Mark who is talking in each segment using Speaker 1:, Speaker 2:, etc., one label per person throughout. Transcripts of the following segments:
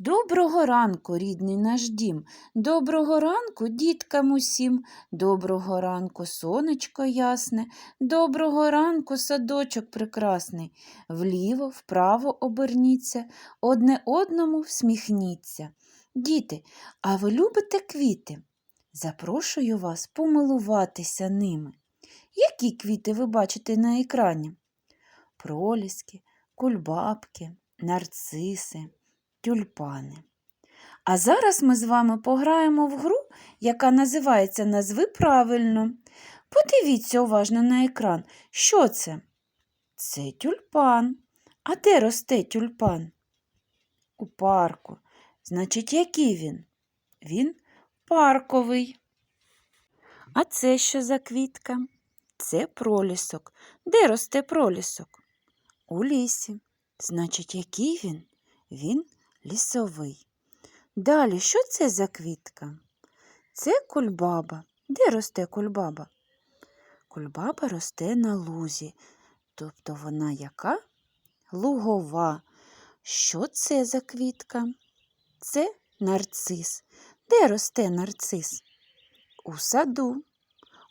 Speaker 1: Доброго ранку, рідний наш дім. Доброго ранку, діткам усім. Доброго ранку, сонечко ясне. Доброго ранку, садочок прекрасний. Вліво, вправо оберніться, одне одному всміхніться. Діти, а ви любите квіти? Запрошую вас помилуватися ними. Які квіти ви бачите на екрані? Проліски, кульбабки, нарциси тюльпани. А зараз ми з вами пограємо в гру, яка називається Назви правильно. Подивіться уважно на екран. Що це? Це тюльпан. А де росте тюльпан? У парку. Значить, який він? Він парковий. А це що за квітка? Це пролісок. Де росте пролісок? У лісі. Значить, який він? Він лісовий. Далі, що це за квітка? Це кульбаба. Де росте кульбаба? Кульбаба росте на лузі, тобто вона яка? Лугова. Що це за квітка? Це нарцис. Де росте нарцис? У саду.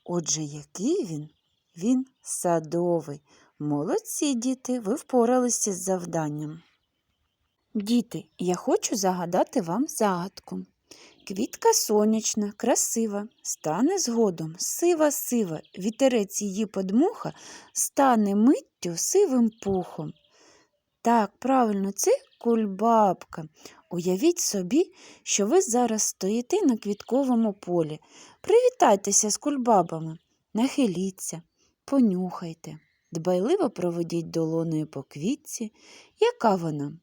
Speaker 1: Отже, який він? Він садовий. Молодці, діти, ви впоралися з завданням. Діти, я хочу загадати вам загадку. Квітка сонячна, красива, стане згодом сива сива, вітерець її подмуха, стане миттю сивим пухом. Так, правильно, це кульбабка. Уявіть собі, що ви зараз стоїте на квітковому полі. Привітайтеся з кульбабами, нахиліться, понюхайте, дбайливо проведіть долоною по квітці. Яка вона?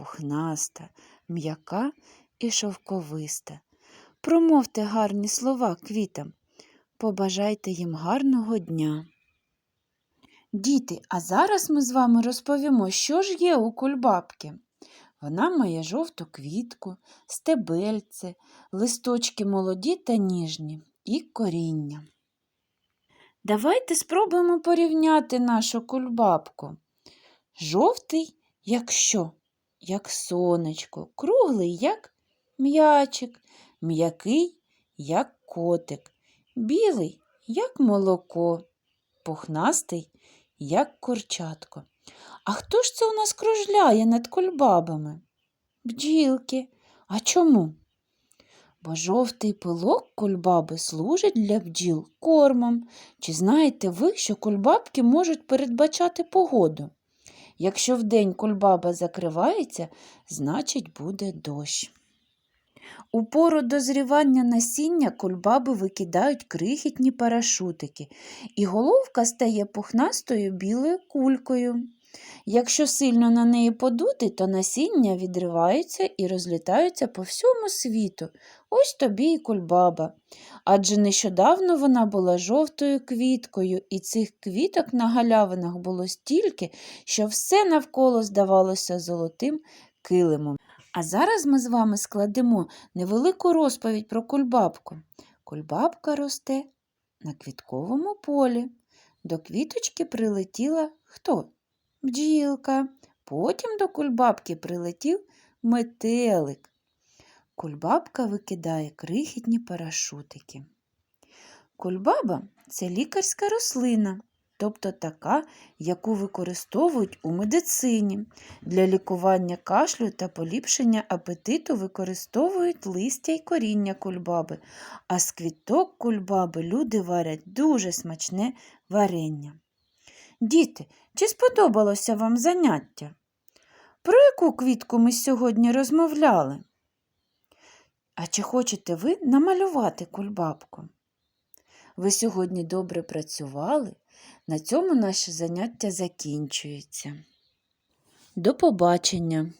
Speaker 1: Пухнаста, м'яка і шовковиста. Промовте гарні слова квітам, побажайте їм гарного дня. Діти, а зараз ми з вами розповімо, що ж є у кульбабки. Вона має жовту квітку, стебельце, листочки молоді та ніжні і коріння. Давайте спробуємо порівняти нашу кульбабку. Жовтий, як що? Як сонечко, круглий, як м'ячик, м'який, як котик, білий, як молоко, пухнастий, як курчатко. А хто ж це у нас кружляє над кульбабами? Бджілки. А чому? Бо жовтий пилок кульбаби служить для бджіл кормом. Чи знаєте ви, що кульбабки можуть передбачати погоду? Якщо вдень кульбаба закривається, значить буде дощ. У пору дозрівання насіння кульбаби викидають крихітні парашутики, і головка стає пухнастою білою кулькою. Якщо сильно на неї подути, то насіння відриваються і розлітаються по всьому світу. Ось тобі і кульбаба. Адже нещодавно вона була жовтою квіткою, і цих квіток на галявинах було стільки, що все навколо здавалося золотим килимом. А зараз ми з вами складемо невелику розповідь про кульбабку. Кульбабка росте на квітковому полі. До квіточки прилетіла хто? Бджілка. Потім до кульбабки прилетів метелик. Кульбабка викидає крихітні парашутики. Кульбаба це лікарська рослина, тобто така, яку використовують у медицині. Для лікування кашлю та поліпшення апетиту використовують листя й коріння кульбаби, а з квіток кульбаби люди варять дуже смачне варення. Діти, чи сподобалося вам заняття? Про яку квітку ми сьогодні розмовляли? А чи хочете ви намалювати кульбабку? Ви сьогодні добре працювали, на цьому наше заняття закінчується. До побачення!